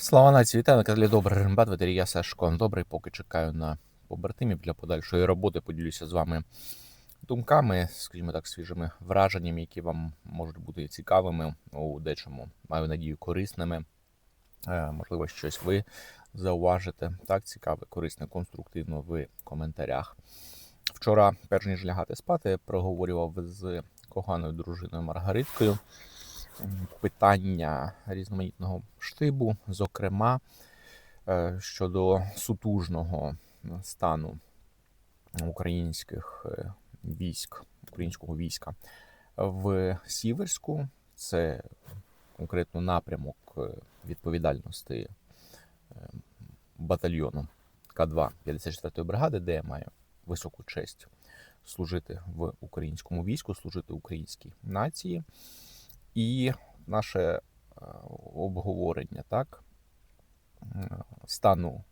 Слава нації, вітаю на каналі Добрий Рембат, ветері я Сашко. Добрий, поки чекаю на побратимів для подальшої роботи. Поділюся з вами думками, скажімо так, свіжими враженнями, які вам можуть бути цікавими у дечому. Маю надію, корисними. Е, Можливо, щось ви зауважите. Так, цікаве, корисне, конструктивно в коментарях. Вчора, перш ніж лягати спати, проговорював з коханою дружиною Маргариткою питання різноманітного штибу, зокрема е, щодо сутужного стану українських е, військ, українського війська в Сіверську. Це конкретно напрямок е, відповідальності батальйону К2 54-ї бригади, де я маю високу честь служити в українському війську, служити українській нації. І наше е, обговорення так, стану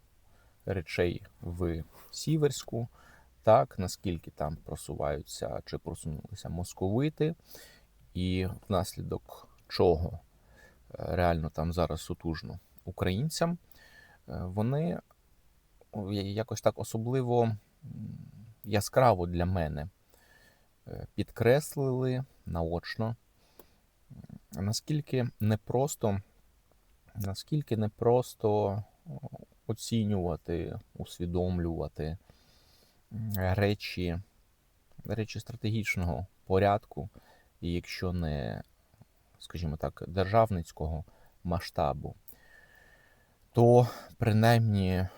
речей в Сіверську, так, наскільки там просуваються чи просунулися московити, і внаслідок чого е, реально там зараз сутужно українцям, е, вони якось так особливо яскраво для мене підкреслили наочно, наскільки непросто, наскільки непросто оцінювати, усвідомлювати речі, речі стратегічного порядку, і якщо не, скажімо так, державницького масштабу, то принаймні е,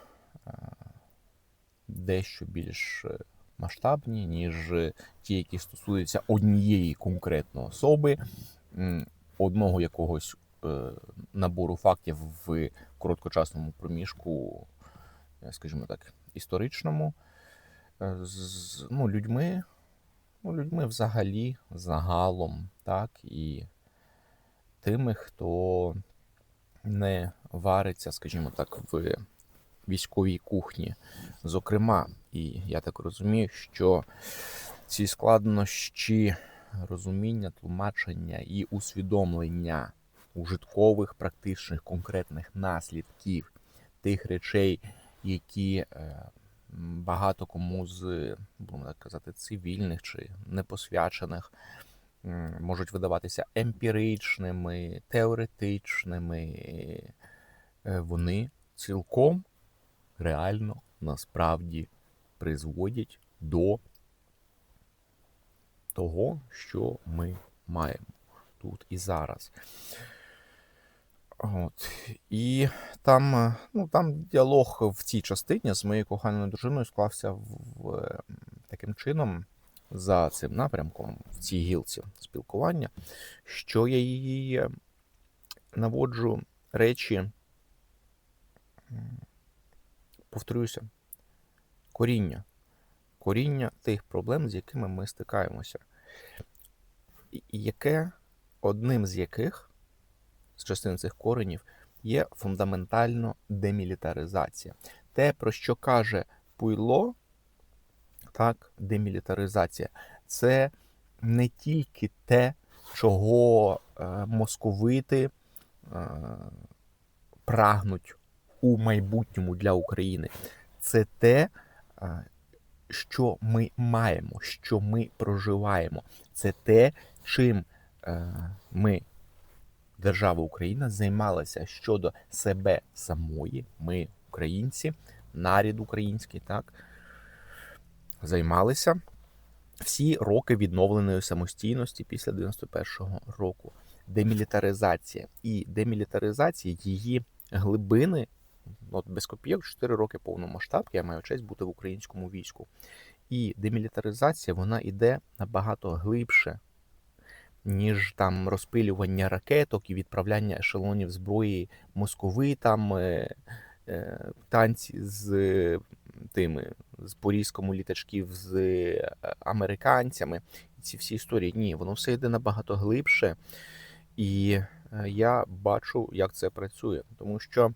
дещо більш масштабні, ніж ті, які стосуються однієї конкретної особи, одного якогось е, набору фактів в короткочасному проміжку, е, скажімо так, історичному, е, з ну, людьми, ну, людьми взагалі, загалом, так, і тими, хто не вариться, скажімо так, в військовій кухні. Зокрема, і я так розумію, що ці складнощі розуміння, тлумачення і усвідомлення ужиткових, практичних, конкретних наслідків тих речей, які е, багато кому з, будемо так казати, цивільних чи непосвячених можуть видаватися емпіричними, теоретичними, е, вони цілком реально насправді призводять до того, що ми маємо тут і зараз. От. І там, е, ну, там діалог в цій частині з моєю коханою дружиною склався в, в, е, таким чином за цим напрямком в цій гілці спілкування, що я її е, наводжу речі, м, повторюся, коріння. Коріння тих проблем, з якими ми стикаємося, яке одним з яких з частин цих коренів є фундаментально демілітаризація. Те, про що каже Пуйло, так, демілітаризація, це не тільки те, чого е, московити е, прагнуть у майбутньому для України. Це те, е, що ми маємо, що ми проживаємо. Це те, чим е, ми, держава Україна, займалася щодо себе самої. Ми, українці, нарід український, так, займалися всі роки відновленої самостійності після 91-го року. Демілітаризація. І демілітаризація її глибини, от без копійок, 4 роки повномасштабки, я маю честь бути в українському війську. І демілітаризація вона йде набагато глибше, ніж там розпилювання ракеток і відправляння ешелонів зброї московитам, е, е, танці з е, тими з порізком літачків з американцями. Ці всі історії. Ні, воно все йде набагато глибше. І я бачу, як це працює. Тому що,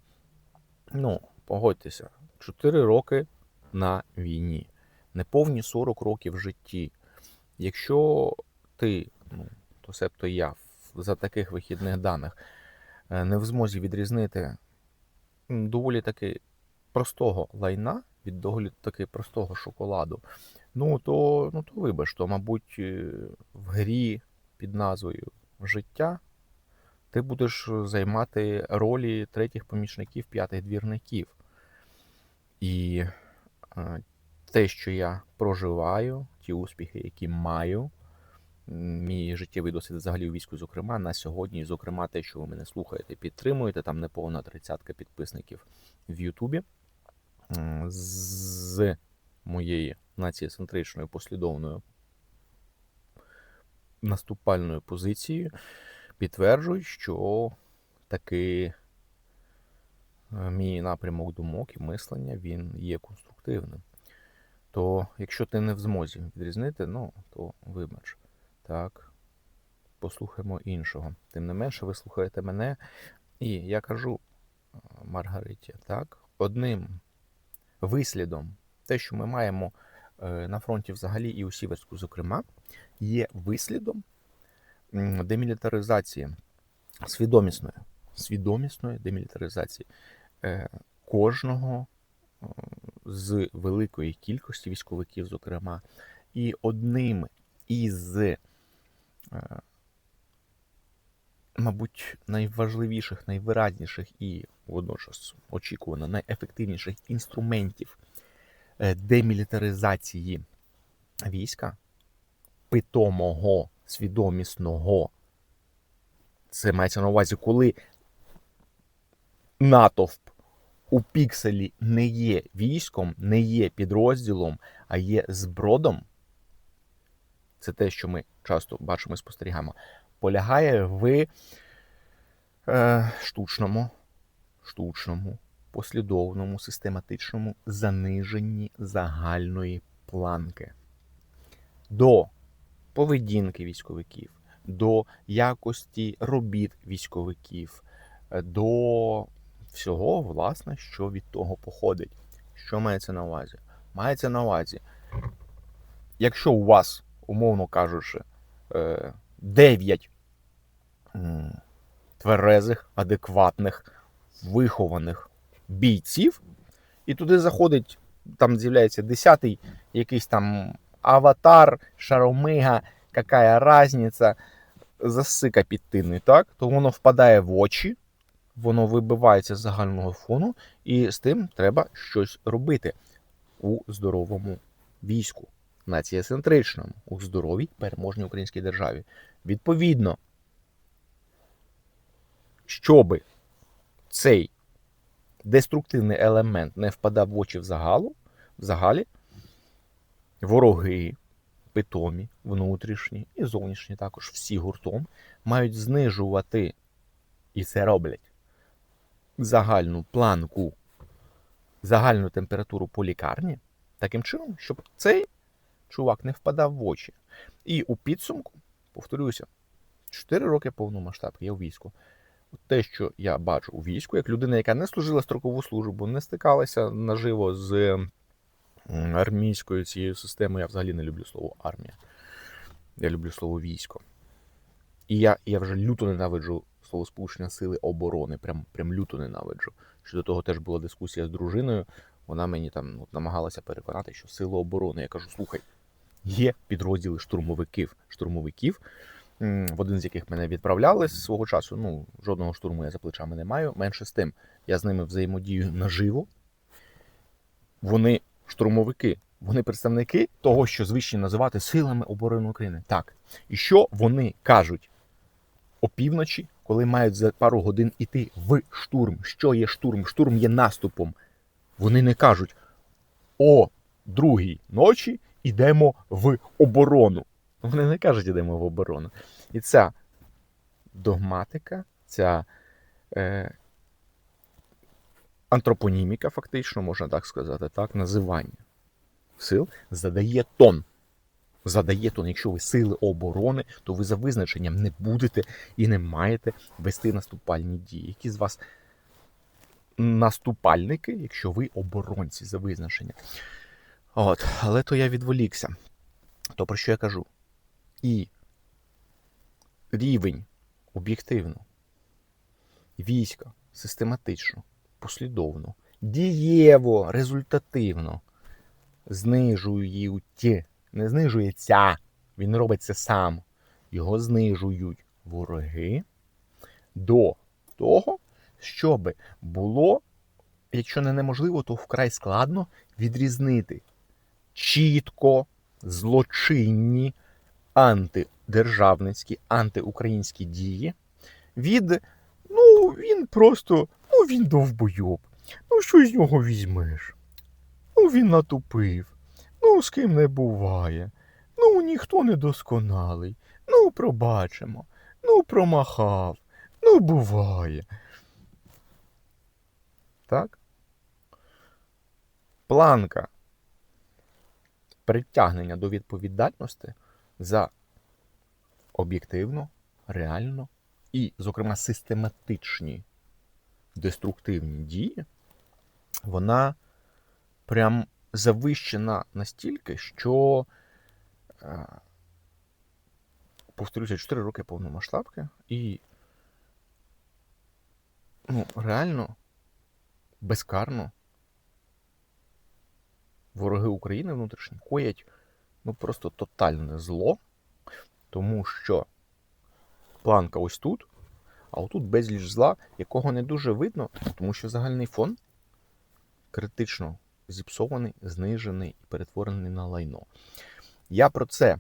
ну, погодьтеся, 4 роки на війні, неповні 40 років в житті. Якщо ти, ну, то себто я, за таких вихідних даних е, не в змозі відрізнити доволі таки простого лайна, від доволі таки простого шоколаду, ну то, ну, то вибач, то, мабуть, е, в грі під назвою Життя ти будеш займати ролі третіх помічників, п'ятих двірників. І е, те, що я проживаю, ті успіхи, які маю, мій життєвий досвід взагалі у війську, зокрема, на сьогодні, зокрема, те, що ви мене слухаєте, підтримуєте, там неповна тридцятка підписників в Ютубі. З моєї націєцентричною послідовною наступальною позицією підтверджують, що таки е, мій напрямок думок і мислення він є конструктивним. То якщо ти не в змозі відрізнити, ну то вибач. Так, послухаємо іншого. Тим не менше, ви слухаєте мене, і я кажу е, Маргариті, так, одним вислідом, те, що ми маємо е, на фронті взагалі і у Сіверську, зокрема, є вислідом демілітаризації. Свідомісної, свідомісної демілітаризації е, кожного е, з великої кількості військовиків, зокрема, і одним із, е, мабуть, найважливіших, найвиразніших і водночас очікувано найефективніших інструментів демілітаризації війська, питомого, свідомісного. Це мається на увазі, коли натовп у пікселі не є військом, не є підрозділом, а є збродом. Це те, що ми часто бачимо і спостерігаємо, полягає в е, штучному, штучному, послідовному, систематичному заниженні загальної планки до поведінки військовиків, до якості робіт військовиків, е, до всього, власне, що від того походить. Що мається на увазі? Мається на увазі, якщо у вас, умовно кажучи, 9 тверезих, адекватних, вихованих бійців, і туди заходить, там з'являється 10-й якийсь там аватар, шаромига, какая разниця, засика підтинний, так, то воно впадає в очі, воно вибивається з загального фону, і з тим треба щось робити. У здоровому війську, націєцентричному, у здоровій переможній українській державі. Відповідно, щоби цей деструктивний елемент не впадав в очі в загалу, в загалі, вороги, питомі, внутрішні і зовнішні також всі гуртом мають знижувати, і це роблять, загальну планку, загальну температуру по лікарні, таким чином, щоб цей чувак не впадав в очі. І у підсумку, повторюся, 4 роки повномасштабки, я у війську. Те, що я бачу у війську, як людина, яка не служила строкову службу, не стикалася наживо з армійською цією системою, я взагалі не люблю слово армія. Я люблю слово військо. І я, я вже люто ненавиджу слово сполучення сили оборони. Прям, прям люто ненавиджу. Що до того теж була дискусія з дружиною. Вона мені там от, намагалася переконати, що сили оборони. Я кажу: слухай, є підрозділи штурмовиків, штурмовиків, в один з яких мене відправляли з свого часу. Ну, жодного штурму я за плечами не маю. Менше з тим, я з ними взаємодію наживо. Вони штурмовики, вони представники того, що звично називати силами оборони України. Так. І що вони кажуть опівночі, коли мають за пару годин іти в штурм? Що є штурм? Штурм є наступом. Вони не кажуть о другій ночі йдемо в оборону. Вони не кажуть, йдемо в оборону. І ця догматика, ця е, антропоніміка, фактично, можна так сказати, так, називання сил задає тон. Задає тон. Якщо ви сили оборони, то ви за визначенням не будете і не маєте вести наступальні дії. Які з вас наступальники, якщо ви оборонці за визначенням? От, але то я відволікся. То про що я кажу? І рівень об'єктивно війська систематично послідовно, дієво, результативно. Знижують, не знижується, він робить це сам. Його знижують вороги до того, щоб було, якщо не неможливо, то вкрай складно відрізнити чітко злочинні антидержавницькі, антиукраїнські дії від, ну, він просто, він довбойоб. Ну, що з нього візьмеш? Ну, він натупив. Ну, з ким не буває. Ну, ніхто не досконалий. Ну, пробачимо. Ну, промахав. Ну, буває. Так? Планка притягнення до відповідальності за об'єктивно, реально і, зокрема, систематичні деструктивні дії, вона прям завищена настільки, що, е, повторюся, 4 роки повномасштабки і ну, реально безкарно вороги України внутрішні коять ну, просто тотальне зло, тому що планка ось тут, а отут безліч зла, якого не дуже видно, тому що загальний фон критично зіпсований, знижений і перетворений на лайно. Я про це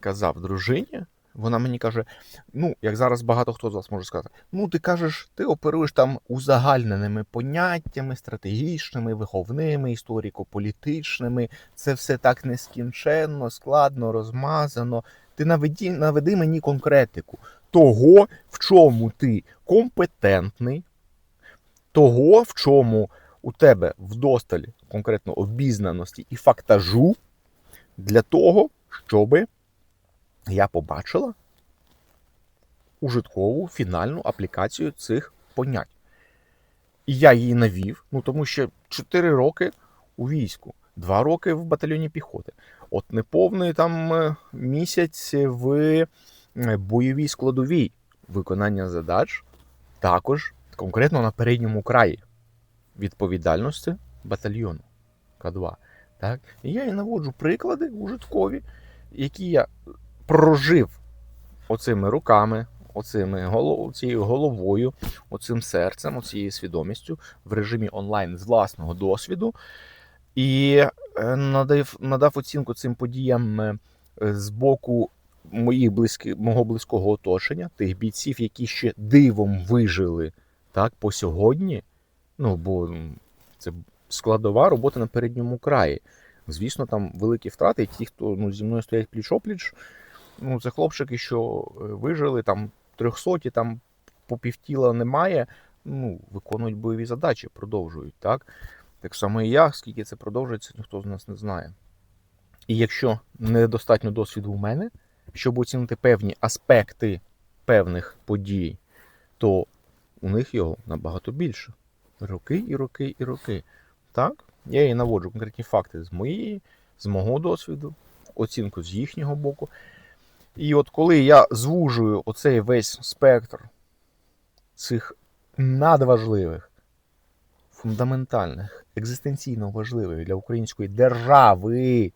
казав дружині. Вона мені каже: ну, як зараз багато хто з вас може сказати, ну ти кажеш, ти оперуєш там узагальненими поняттями, стратегічними, виховними, історико-політичними. Це все так нескінченно, складно, розмазано. Ти наведі, наведи мені конкретику того, в чому ти компетентний, того, в чому у тебе вдосталь конкретно обізнаності і фактажу для того, щоби я побачила ужиткову фінальну аплікацію цих понять. І я її навів, ну тому що 4 роки у війську, 2 роки в батальйоні піхоти. От неповний там е, місяць в бойовій складовій виконання задач, також конкретно на передньому краї відповідальності батальйону К2. Так? І я і наводжу приклади ужиткові, які я прожив оцими руками, оцими голов, цією головою, оцим серцем, оцією свідомістю в режимі онлайн з власного досвіду. І е, надав надав оцінку цим подіям е, з боку моїх близькі, мого близького оточення, тих бійців, які ще дивом вижили так, по сьогодні. Ну, бо це складова робота на передньому краї. Звісно, там великі втрати. Ті, хто ну, зі мною стоять пліч-опліч, ну, це хлопчики, що е, вижили, там трьохсоті, там по півтіла немає. Ну, виконують бойові задачі, продовжують. Так Так само і я, скільки це продовжується, ніхто з нас не знає. І якщо недостатньо досвіду у мене, щоб оцінити певні аспекти певних подій, то у них його набагато більше. Роки і роки і роки. Так? Я їй наводжу конкретні факти з моєї, з мого досвіду, оцінку з їхнього боку. І от коли я звужую оцей весь спектр цих надважливих, фундаментальних, екзистенційно важливих для української держави,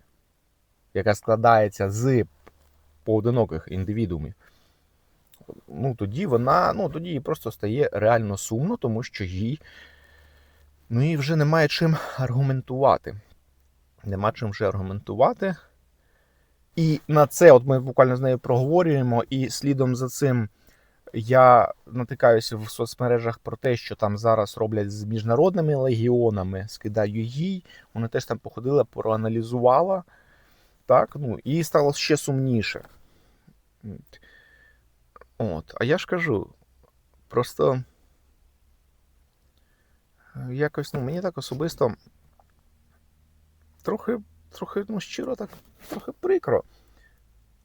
яка складається з поодиноких індивідумів, ну тоді вона, ну тоді їй просто стає реально сумно, тому що їй ну, їй вже немає чим аргументувати. Нема чим вже аргументувати. І на це от ми буквально з нею проговорюємо, і слідом за цим я натикаюся в соцмережах про те, що там зараз роблять з міжнародними легіонами, скидаю їй. Вона теж там походила, проаналізувала. Так, ну, І стало ще сумніше. От, А я ж кажу, просто якось ну, мені так особисто трохи трохи ну, щиро так, трохи прикро,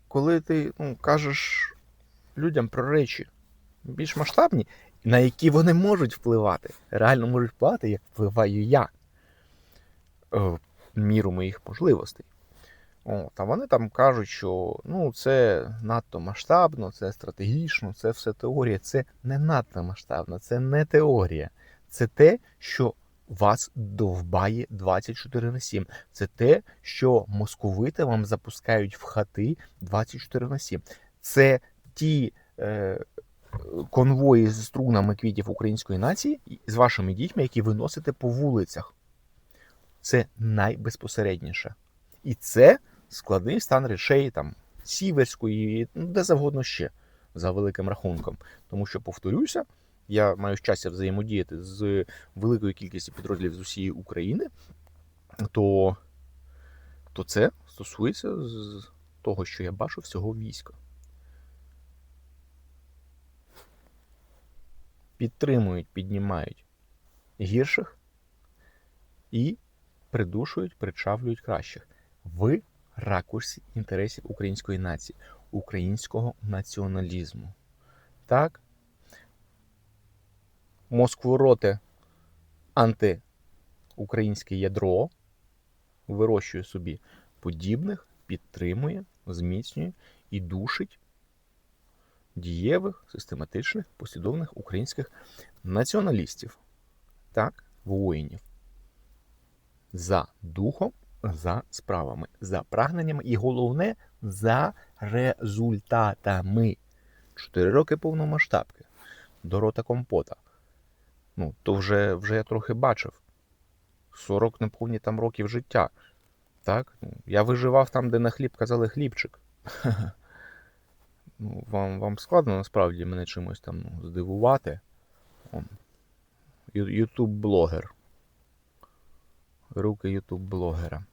коли ти ну, кажеш людям про речі більш масштабні, на які вони можуть впливати. Реально можуть впливати, як впливаю я в міру моїх можливостей. От, А вони там кажуть, що ну, це надто масштабно, це стратегічно, це все теорія. Це не надто масштабно, це не теорія. Це те, що вас довбає 24 на 7. Це те, що московити вам запускають в хати 24 на 7. Це ті е, конвої з струнами квітів української нації з вашими дітьми, які ви носите по вулицях. Це найбезпосередніше. І це складний стан речей там сіверської, ну, де завгодно ще, за великим рахунком. Тому що, повторюся, я маю щастя взаємодіяти з великою кількістю підрозділів з усієї України, то, то це стосується з того, що я бачу всього війська. Підтримують, піднімають гірших і придушують, причавлюють кращих. В ракурсі інтересів української нації, українського націоналізму. Так? Москвороте антиукраїнське ядро вирощує собі подібних, підтримує, зміцнює і душить дієвих, систематичних, послідовних українських націоналістів, так, воїнів. За духом, за справами, за прагненнями і головне за результатами. Чотири роки повномасштабки. До рота компота. Ну, то вже, вже я трохи бачив. 40 неповні там років життя. Так? Ну, Я виживав там, де на хліб казали хлібчик. Ну, Вам вам складно насправді мене чимось там ну, здивувати. Ютуб-блогер. Руки ютуб-блогера.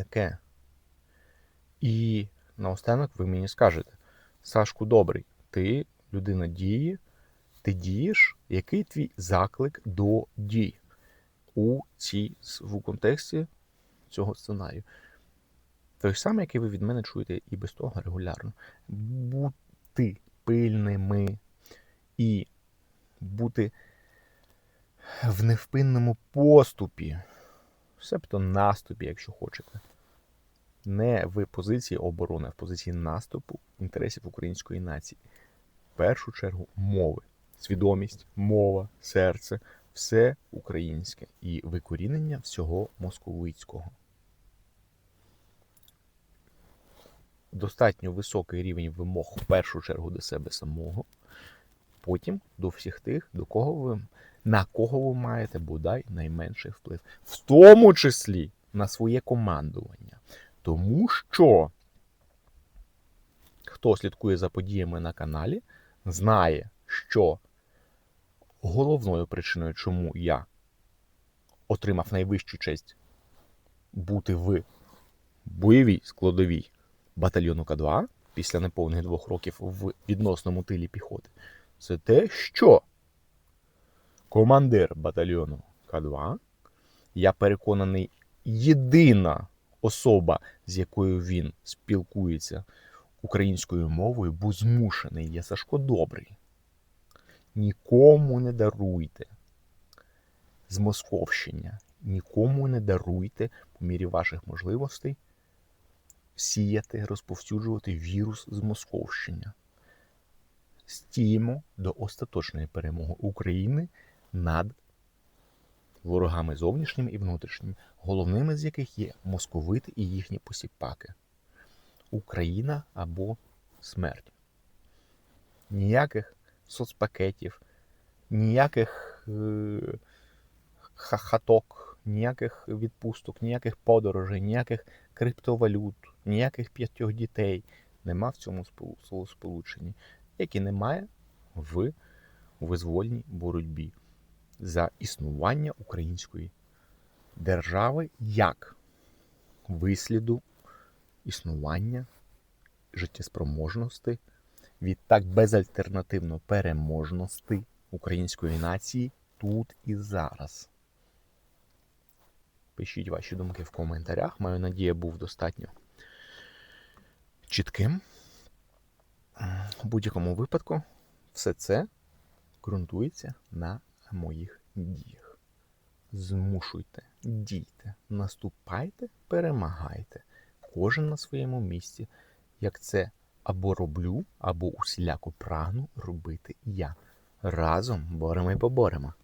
Таке. І наостанок ви мені скажете: Сашку добрий, ти людина дії, ти дієш, який твій заклик до дій у цій в контексті цього сценарію? Той самий, який ви від мене чуєте і без того регулярно. Бути пильними і бути в невпинному поступі, себто наступі, якщо хочете. Не в позиції оборони, а в позиції наступу інтересів української нації. В першу чергу мови, свідомість, мова, серце все українське і викорінення всього московицького. достатньо високий рівень вимог в першу чергу до себе самого, потім до всіх тих, до кого ви, на кого ви маєте бодай найменший вплив, в тому числі на своє командування. Тому що хто слідкує за подіями на каналі, знає, що головною причиною, чому я отримав найвищу честь бути в бойовій складовій батальйону К2 після неповних двох років в відносному тилі піхоти, це те, що командир батальйону К2, я переконаний, єдина особа, з якою він спілкується українською мовою, був змушений є Сашко Добрий. Нікому не даруйте змосковщення, нікому не даруйте по мірі ваших можливостей сіяти, розповсюджувати вірус змосковщення. Стіємо до остаточної перемоги України над ворогами зовнішніми і внутрішніми, головними з яких є московити і їхні посіпаки. Україна або смерть. Ніяких соцпакетів, ніяких е хаток, ніяких відпусток, ніяких подорожей, ніяких криптовалют, ніяких п'ятьох дітей нема в цьому словосполученні, як і немає в визвольній боротьбі за існування української держави як висліду існування життєспроможності, відтак безальтернативно переможності української нації тут і зараз. Пишіть ваші думки в коментарях. Маю надію, був достатньо чітким. У будь-якому випадку все це ґрунтується на моїх діях. Змушуйте, дійте, наступайте, перемагайте. Кожен на своєму місці, як це або роблю, або усіляко прагну робити я. Разом боремо і поборемо.